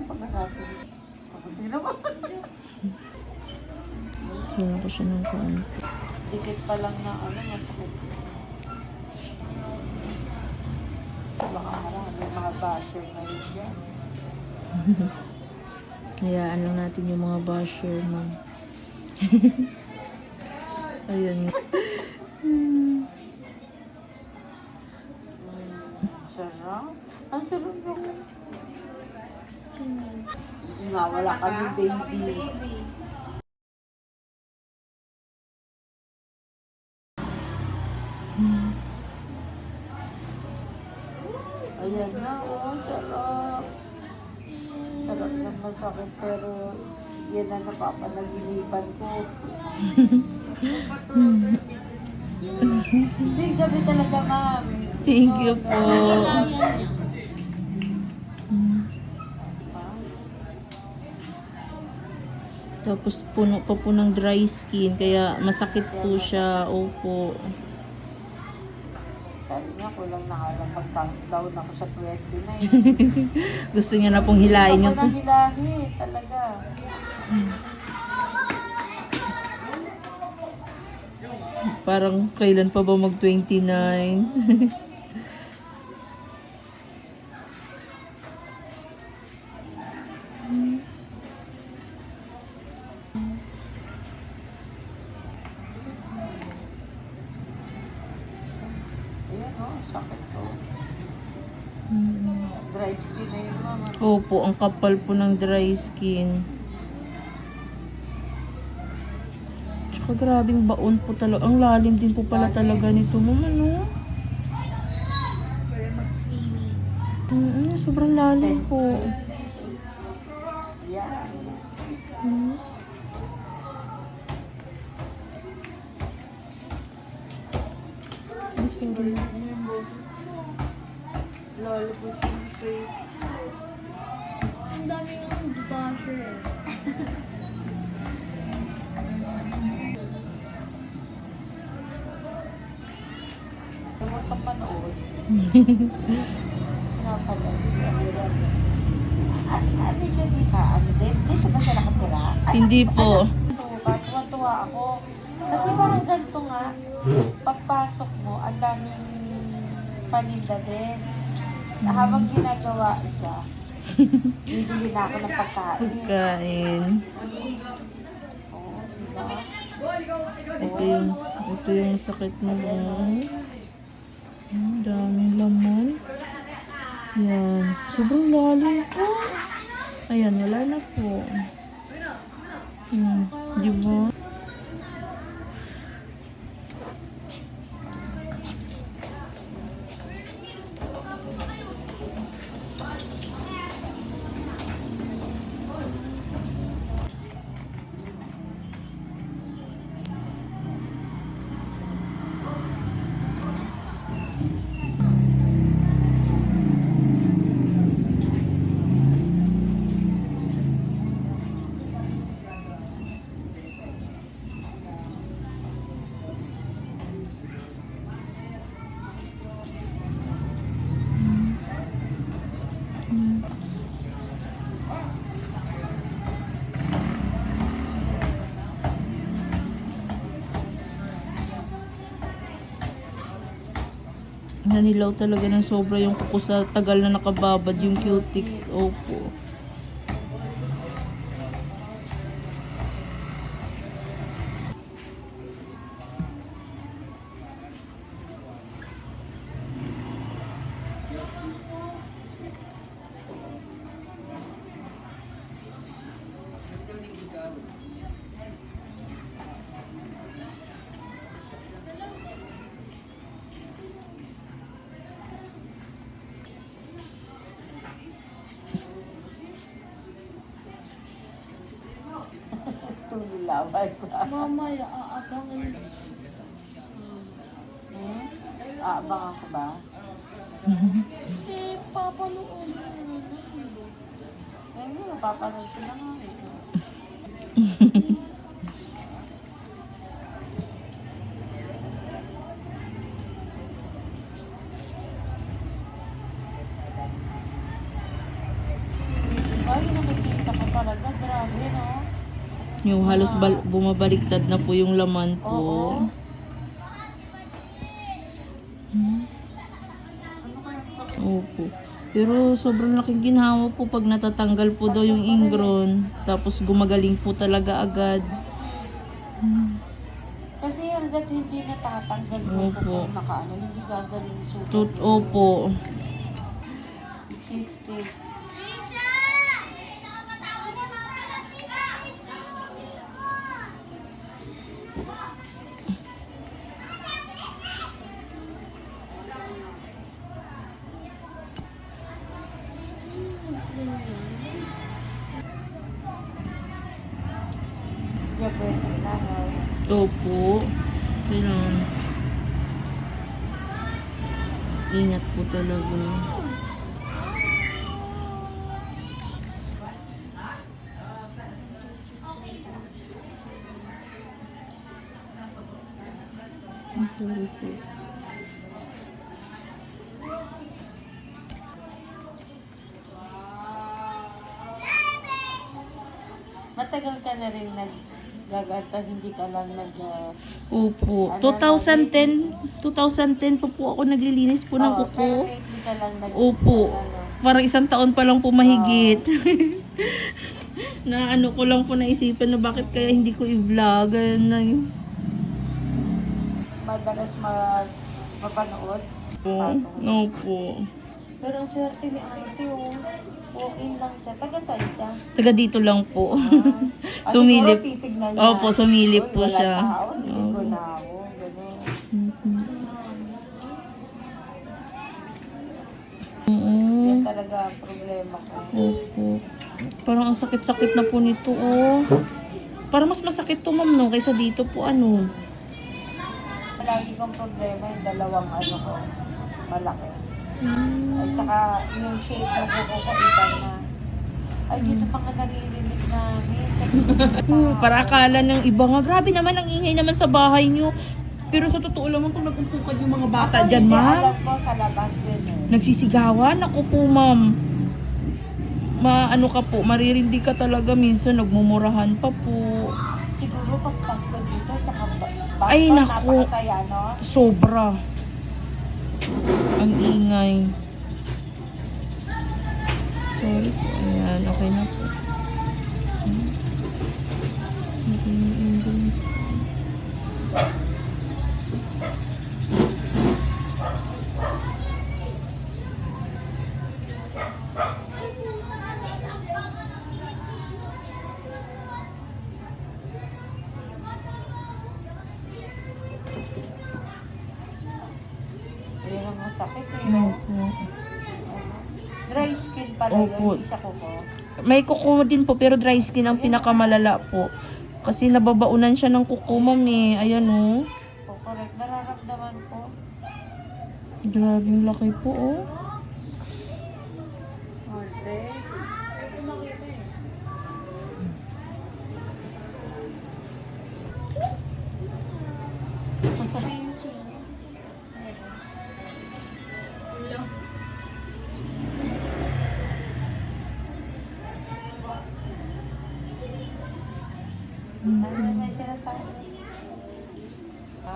Saan pa natin? Sino ba? Kaya ko siya ng konti. Dikit pa lang na ano, masakit. Baka marami mga basher na yun yan. Hayaan lang natin yung mga basher, ma'am. Ayan. Sarap. Ang sarap yung... Nawala kami baby. Ayan na, oh, sarap. Sarap ng masakit, pero yan na napapanaginipan ko. Hindi, gabi talaga, ma'am. Thank you po. Tapos puno pa po ng dry skin. Kaya masakit po siya. Opo. Sabi niya, kulang na alam. Pag-down ako sa 29. Eh. Gusto niya na pong hilahin yung... Gusto na hilahin, talaga. Parang kailan pa ba mag-29? Opo, ang kapal po ng dry skin. Tsaka grabing baon po talaga. Ang lalim din po pala talaga nito. Mama, no? Mm, sobrang lalim po. Mm. Mas parang- Lalo po si face. Basher. Huwag kang panood. Napala. Ano ano siya di ka? Ano din? Di sa ba siya nakatira? Hindi po. So, tuwa ako. Kasi parang ganito nga, pagpasok mo, ang daming paninda din. Habang ginagawa siya, bibili na ako ng pagkain. Kain. Oo? Ito yung, ito yung sakit mo. Oh. Ang daming laman. Yan. Sobrang lalim po. Ayan, wala na po. Hmm, di ba? Nanilaw talaga ng sobra yung kuko sa tagal na nakababad yung cutics. Opo. Tulaway pa. Mamaya aabangin. Hmm? Aabang ako ba? Eh, papanood. Eh, hindi, mapapanood ko na nga. eh. Ay, talaga, grabe, no? Yung halos bal- bumabaliktad na po yung laman po. Oo. Hmm. Opo. Pero sobrang laking ginhawa po pag natatanggal po daw yung ingron. Tapos gumagaling po talaga agad. Kasi hanggat hindi natatanggal mo Opo. kung nakaano, hindi gagaling sugat. Tut opo. Cheesecake. Diabetic na, no? Opo. Kailangan. Ingat po talaga. Sorry po. Matagal ka na rin nag gagata, hindi ka lang nag... uh, Opo. Ano, 2010, 2010 pa po ako naglilinis po ng Oo, kuko. pero lately ka lang nag... Opo. Ano, Parang isang taon pa lang po mahigit. na ano ko lang po naisipan na bakit kaya hindi ko i-vlog. Ganun na yun. madalas ma mapanood. Po. Opo. Pero ang swerte ni oh. Walk-in lang siya. Taga saan siya? Taga dito lang po. Ah, Sumilip. siguro titignan niya. Opo, sumilip Uy, po wala siya. Tao, ko Oo. na ako. Ganun. Oo. Yan talaga ang problema ko. Opo. Parang ang sakit-sakit na po nito, oh. Parang mas masakit to, ma'am, no? Kaysa dito po, ano. Palagi kong problema yung dalawang ano ko. Malaki. Hmm. At saka yung shape ng kuko ko, iba na. Ay, dito pa nga naririnig namin. Para akala ng iba nga, grabe naman ang ingay naman sa bahay nyo. Pero sa totoo lang, kung nag-umpukad yung mga bata Ako, dyan, ma'am. Alam ko sa labas yun eh. Nagsisigawan? Ako po, ma'am. Maano ka po, maririndi ka talaga minsan, nagmumurahan pa po. Siguro pag Pasko dito, tsaka ba- Ay, naku. napakasaya, no? Sobra. Ang ingay. Sorry po. Ayan, okay na po. Hmm. Okay pala Opo. yun, hindi siya kuko. May kuko din po, pero dry skin ang pinakamalala po. Kasi nababaunan siya ng kuko, ma'am eh. Ayan oh. O, correct. Nararamdaman ko. Grabe yung laki po oh.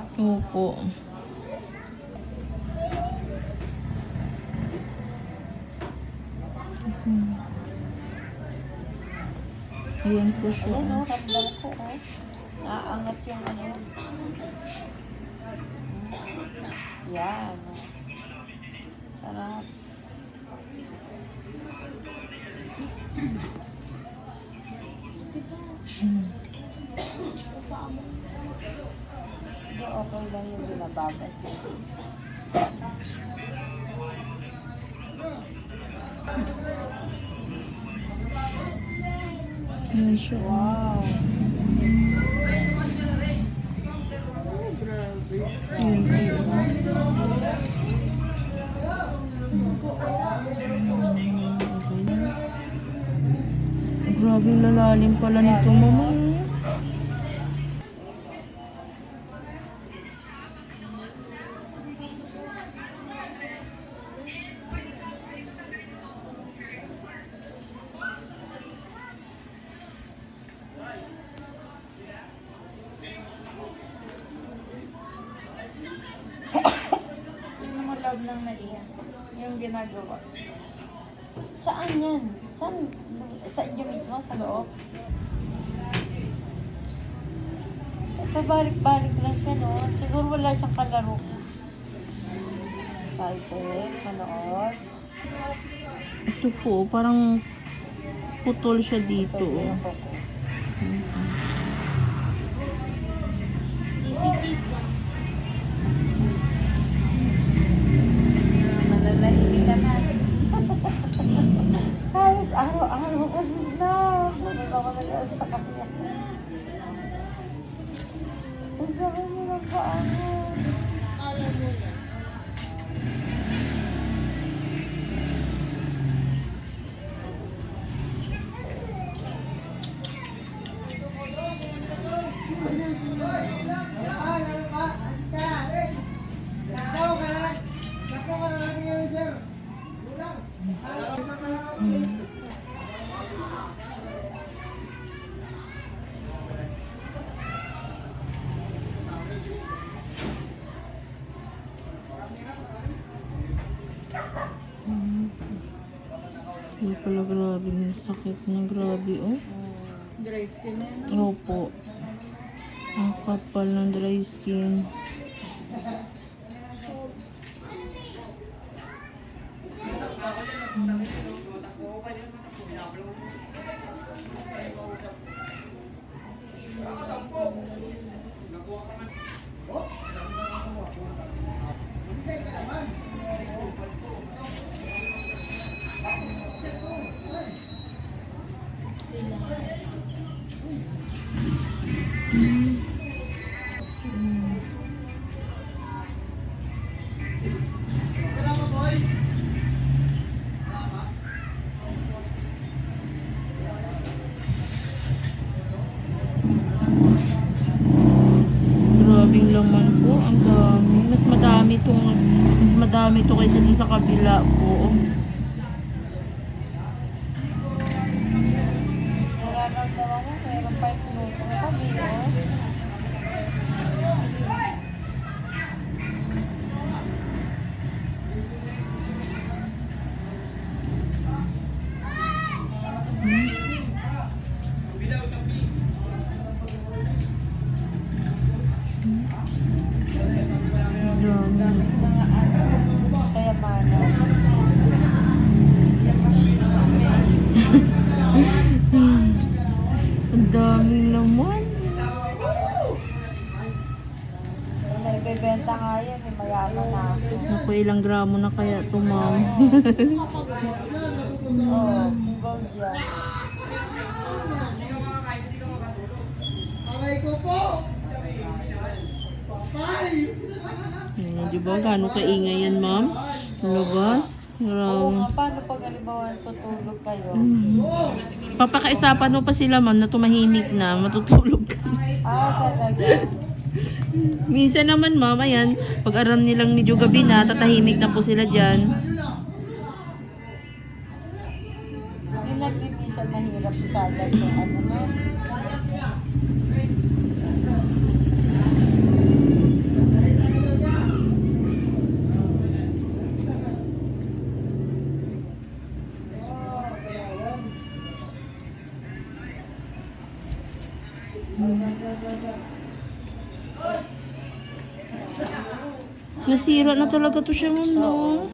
Opo. Ayan po siya. Ayan o, ramdam ko o. Naangat yung ano. Yan. o. Sarap. Hindi, okay lang yung binababad. Ayan siya. Wow. Ayan. Grabe lalalim pala nito, mama. Ginagawa. Saan yan? Saan? Sa inyo mismo, sa loob? Pabalik-balik lang siya, no? Siguro wala siyang kalaro. Excited, manood. Ito po, parang putol siya dito. Ito oh. Sakit na grabe, oh. Dry skin na yun. Opo. Ang kapal ng dry skin. Grabing to. Mas madami to kaysa dun sa kabila po. Nararamdaman mo, meron pa yung tinutong kami, ilang gramo na kaya to, ma'am. Di ba? Gano'ng kaingay yan, ma'am? Labas. Oo nga, paano pag halimbawa tutulog kayo? Papakaisapan mo pa sila, ma'am, na tumahimik na, matutulog ka. Ah, talaga. Minsan naman, ma'am, ayan, pag aram nilang medyo gabi na, tatahimik na po sila dyan. Natin minsan mahirap yung ano na. Nasira na talaga to siya, ma'am, no?